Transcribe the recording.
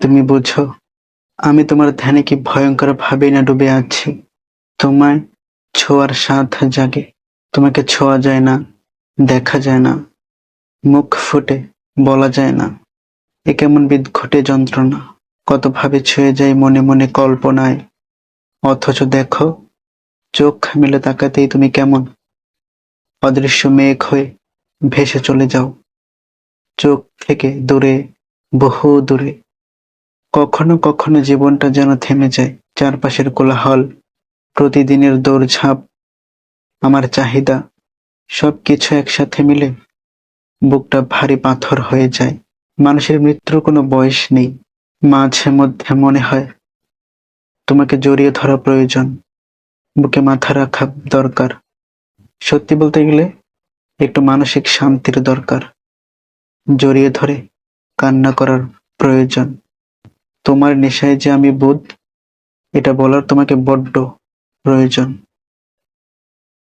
তুমি বুঝো, আমি তোমার ধ্যানে কি ভয়ঙ্কর ভাবে না ডুবে আছি? তোমায় ছোঁয়ার স্বাদ জাগে, তোমাকে ছোঁয়া যায় না, দেখা যায় না, মুখ ফুটে, বলা যায় না। এ কেমন বিদ বিদঘটে যন্ত্রণা কত ভাবে ছুঁয়ে যায় মনে মনে কল্পনায়। অথচ দেখো, চোখ মেলে তাকাতেই তুমি কেমন? অদৃশ্য মেঘ হয়ে ভেসে চলে যাও। চোখ থেকে দূরে, বহু দূরে। কখনো কখনো জীবনটা যেন থেমে যায়, চারপাশের কোলাহল, প্রতিদিনের দৌড়ঝাঁপ, আমার চাহিদা, সবকিছু একসাথে মিলে বুকটা ভারী পাথর হয়ে যায়। মানুষের মৃত্যুর কোনো বয়স নেই, মাঝে মধ্যে মনে হয় তোমাকে জড়িয়ে ধরা প্রয়োজন, বুকে মাথা রাখা দরকার। সত্যি বলতে গেলে একটু মানসিক শান্তির দরকার, জড়িয়ে ধরে কান্না করার প্রয়োজন। তোমার নেশায় যে আমি বোধ এটা বলার তোমাকে বড্ড প্রয়োজন।